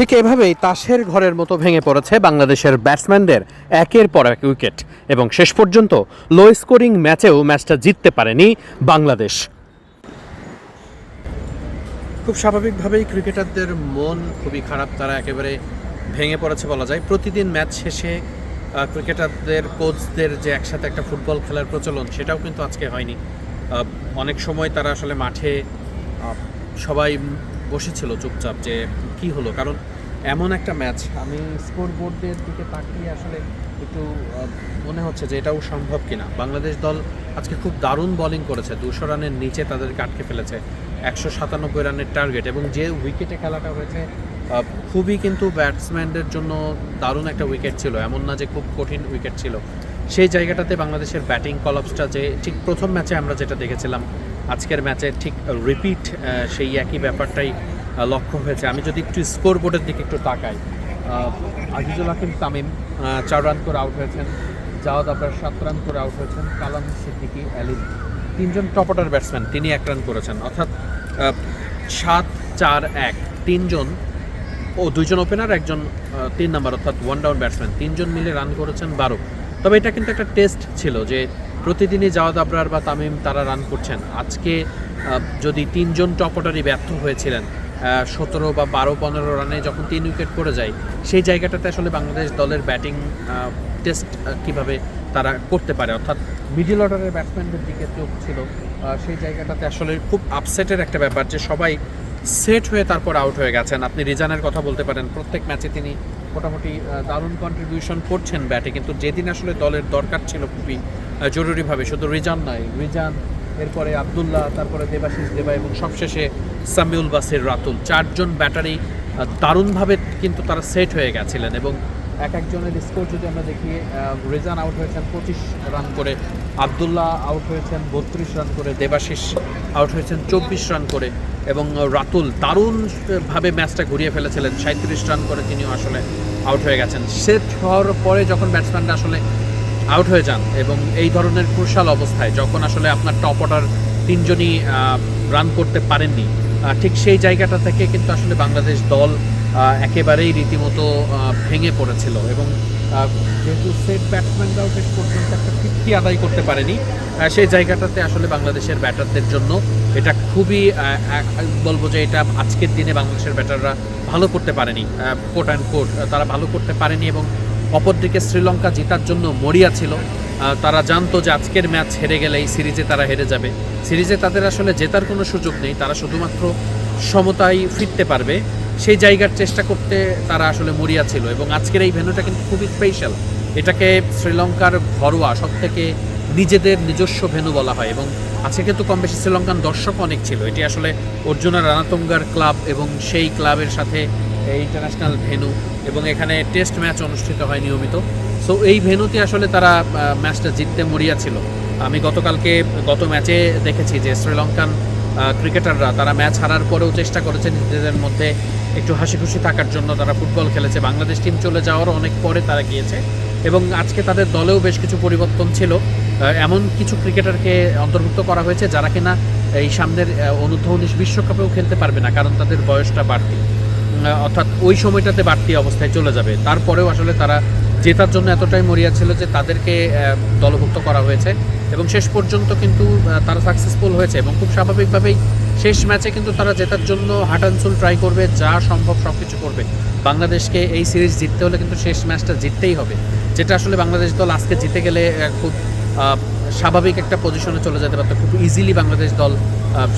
ঠিক এভাবেই তাসের ঘরের মতো ভেঙে পড়েছে বাংলাদেশের ব্যাটসম্যানদের একের পর এক উইকেট। এবং শেষ পর্যন্ত লো স্কোরিং ম্যাচেও ম্যাচটা জিততে পারেনি বাংলাদেশ। খুব স্বাভাবিকভাবেই ক্রিকেটারদের মন খুবই খারাপ, তারা একেবারে ভেঙে পড়েছে বলা যায়। প্রতিদিন ম্যাচ শেষে ক্রিকেটারদের, কোচদের যে একসাথে একটা ফুটবল খেলার প্রচলন, সেটাও কিন্তু আজকে হয়নি। অনেক সময় তারা আসলে মাঠে সবাই বসেছিল চুপচাপ যে কি হলো? কারণ এমন একটা ম্যাচ, আমি স্কোর বোর্ডের দিকে তাকিয়ে আসলে একটু মনে হচ্ছে যে এটাও সম্ভব কিনা। বাংলাদেশ দল আজকে খুব দারুণ বোলিং করেছে। দুশো রানের নিচে তাদেরকে আটকে ফেলেছে। একশো সাতানব্বই রানের টার্গেট এবং যে উইকেটে খেলাটা হয়েছে খুবই কিন্তু ব্যাটসম্যানদের জন্য দারুণ একটা উইকেট ছিল। এমন না যে খুব কঠিন উইকেট ছিল। সেই জায়গাটাতে বাংলাদেশের ব্যাটিং কলাপসটা যে, ঠিক প্রথম ম্যাচে আমরা যেটা দেখেছিলাম আজকের ম্যাচে ঠিক রিপিট সেই একই ব্যাপারটাই লক্ষ্য হয়েছে। আমি যদি একটু স্কোর বোর্ডের দিকে একটু তাকাই আজিজুল হাকিম তামিম চার রান করে আউট হয়েছেন, জাওয়াদ আবরার সাত রান করে আউট হয়েছেন, কালাম সিদ্দিকি অ্যালিন তিনজন টপ অর্ডার ব্যাটসম্যান তিনি এক রান করেছেন। অর্থাৎ সাত, চার, এক, তিনজন, ও দুইজন ওপেনার একজন তিন নাম্বার অর্থাৎ ওয়ান ডাউন ব্যাটসম্যান তিনজন মিলে রান করেছেন বারো। তবে এটা কিন্তু একটা টেস্ট ছিল যে প্রতিদিনই জাওয়াদ আবরার বা তামিম তারা রান করছেন। আজকে যদি তিনজন টপ অর্ডারই ব্যর্থ হয়েছিলেন সতেরো বা বারো, পনেরো রানে যখন তিন উইকেট পড়ে যায়, সেই জায়গাটাতে আসলে বাংলাদেশ দলের ব্যাটিং টেস্ট কীভাবে তারা করতে পারে? অর্থাৎ মিডিল অর্ডারের ব্যাটসম্যানদের দিকে চোখ ছিল সেই জায়গাটাতে আসলে খুব আপসেটের একটা ব্যাপার যে সবাই সেট হয়ে তারপর আউট হয়ে গেছেন। আপনি রিজানের কথা বলতে পারেন, প্রত্যেক ম্যাচে তিনি মোটামুটি দারুণ কন্ট্রিবিউশন করছেন ব্যাটে, কিন্তু যেদিন আসলে দলের দরকার ছিল খুবই জরুরিভাবে, শুধু রিজান নয় রিজান, এরপরে আবদুল্লাহ, তারপরে দেবাশিস দেবা এবং সবশেষে সামিউল বাসির রাতুল। চারজন ব্যাটারি দারুণভাবে কিন্তু তারা সেট হয়ে গেছিলেন এবং এক একজনের স্কোর যদি আমরা দেখি রেজান আউট হয়েছেন পঁচিশ রান করে, আবদুল্লাহ আউট হয়েছেন বত্রিশ রান করে, দেবাশিস আউট হয়েছেন চব্বিশ রান করে এবং রাতুল দারুণভাবে ম্যাচটা ঘুরিয়ে ফেলেছিলেন সাঁত্রিশ রান করে তিনিও আসলে আউট হয়ে গেছেন। সেট হওয়ার পরে যখন ব্যাটসম্যানরা আসলে আউট হয়ে যান এবং এই ধরনের ক্রুশাল অবস্থায় যখন আসলে আপনার টপ অর্ডার তিনজনই রান করতে পারেননি ঠিক সেই জায়গাটা থেকে কিন্তু আসলে বাংলাদেশ দল একেবারেই রীতিমতো ভেঙে পড়েছিল এবং যেহেতু সেট ব্যাটসম্যানরাও শেষ পর্যন্ত একটা ফিফটি আদায় করতে পারেনি সেই জায়গাটাতে আসলে বাংলাদেশের ব্যাটারদের জন্য এটা খুবই বলব যে এটা আজকের দিনে বাংলাদেশের ব্যাটাররা ভালো করতে পারেনি কোট অ্যান্ড কোট তারা ভালো করতে পারেনি এবং অপরদিকে শ্রীলঙ্কা জেতার জন্য মরিয়া ছিল তারা জানতো যে আজকের ম্যাচ হেরে গেলে এই সিরিজে তারা হেরে যাবে। সিরিজে তাদের আসলে জেতার কোনো সুযোগ নেই, তারা শুধুমাত্র সমতায় ফিরতে পারবে। সেই জায়গার চেষ্টা করতে তারা আসলে মরিয়া ছিল এবং আজকের এই ভেন্যুটা কিন্তু খুবই স্পেশাল এটাকে শ্রীলঙ্কার ঘরোয়া সব থেকে নিজেদের নিজস্ব ভেন্যু বলা হয় এবং আজকে কিন্তু কম বেশি শ্রীলঙ্কান দর্শক অনেক ছিল। এটি আসলে অর্জুনা রানাতঙ্গার ক্লাব এবং সেই ক্লাবের সাথে ইন্টারন্যাশনাল ভেন্যু এবং এখানে টেস্ট ম্যাচ অনুষ্ঠিত হয় নিয়মিত। সো এই ভেন্যুতে আসলে তারা ম্যাচটা জিততে মরিয়া ছিল। আমি গতকালকে গত ম্যাচে দেখেছি যে শ্রীলঙ্কান ক্রিকেটাররা। তারা ম্যাচ হারার পরেও চেষ্টা করেছে নিজেদের মধ্যে একটু হাসি খুশি থাকার জন্য তারা ফুটবল খেলেছে। বাংলাদেশ টিম চলে যাওয়ার অনেক পরে তারা গিয়েছে এবং আজকে তাদের দলেও বেশ কিছু পরিবর্তন ছিল। এমন কিছু ক্রিকেটারকে অন্তর্ভুক্ত করা হয়েছে যারা কিনা এই সামনের অনূর্ধ্ব উনিশ বিশ্বকাপেও খেলতে পারবে না কারণ তাদের বয়সটা বাড়তি। অর্থাৎ ওই সময়টাতে বাড়তি অবস্থায় চলে যাবে। তারপরেও আসলে তারা জেতার জন্য এতটাই মরিয়া ছিল যে তাদেরকে দলভুক্ত করা হয়েছে এবং শেষ পর্যন্ত কিন্তু তারা সাকসেসফুল হয়েছে এবং খুব স্বাভাবিকভাবেই শেষ ম্যাচে কিন্তু তারা জেতার জন্য হাটানসুল ট্রাই করবে, যা সম্ভব সব কিছু করবে। বাংলাদেশকে এই সিরিজ জিততে হলে কিন্তু শেষ ম্যাচটা জিততেই হবে, যেটা আসলে বাংলাদেশ দল আজকে জিতে গেলে খুব স্বাভাবিক একটা পজিশনে চলে যেতে পারতো। খুব ইজিলি বাংলাদেশ দল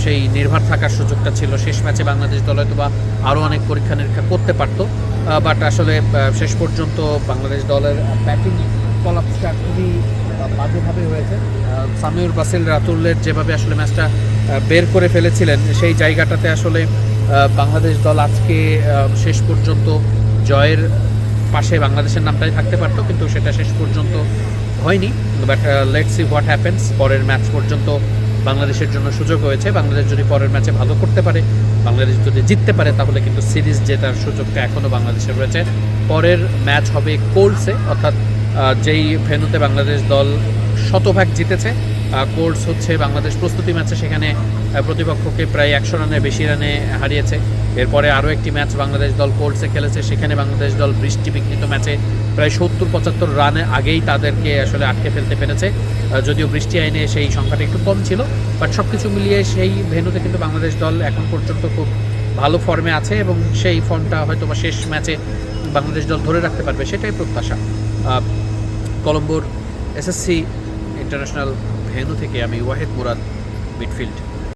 সেই নির্ভর থাকার সুযোগটা ছিল। শেষ ম্যাচে বাংলাদেশ দল হয়তো বা আরও অনেক পরীক্ষা নিরীক্ষা করতে পারতো। বাট আসলে শেষ পর্যন্ত বাংলাদেশ দলের ব্যাটিং কলাপসটা খুবই বাজেভাবে হয়েছে। সামিউর বাসিল রাতুলের যেভাবে আসলে ম্যাচটা বের করে ফেলেছিলেন, সেই জায়গাটাতে আসলে বাংলাদেশ দল আজকে শেষ পর্যন্ত জয়ের পাশে বাংলাদেশের নামটাই থাকতে পারতো, কিন্তু সেটা শেষ পর্যন্ত হয়নি। But let see what happens পরের ম্যাচ পর্যন্ত বাংলাদেশের জন্য সুযোগ হয়েছে। বাংলাদেশ যদি পরের ম্যাচে ভালো করতে পারে, বাংলাদেশ যদি জিততে পারে, তাহলে কিন্তু সিরিজ জেতার সুযোগটা এখনও বাংলাদেশের রয়েছে। পরের ম্যাচ হবে কোলসে, অর্থাৎ যেই ভেন্যুতে বাংলাদেশ দল শতভাগ জিতেছে কোর্স হচ্ছে বাংলাদেশ প্রস্তুতি ম্যাচে, সেখানে প্রতিপক্ষকে প্রায় একশো রানের বেশি রানে হারিয়েছে। এরপরে আরও একটি ম্যাচ বাংলাদেশ দল কোর্সে খেলেছে, সেখানে বাংলাদেশ দল বৃষ্টি বিঘ্নিত ম্যাচে প্রায় সত্তর পঁচাত্তর রানে আগেই তাদেরকে আসলে আটকে ফেলতে পেরেছে। যদিও বৃষ্টি আইনে সেই সংখ্যাটা একটু কম ছিল বাট সব কিছু মিলিয়ে সেই ভেন্যুতে কিন্তু বাংলাদেশ দল এখন পর্যন্ত খুব ভালো ফর্মে আছে এবং সেই ফর্মটা হয়তো বা শেষ ম্যাচে বাংলাদেশ দল ধরে রাখতে পারবে, সেটাই প্রত্যাশা। কলম্বোর এসএসসি ইন্টারন্যাশনাল ভেন্যু থেকে আমি ওয়াহেদ মুরাদ মিডফিল্ড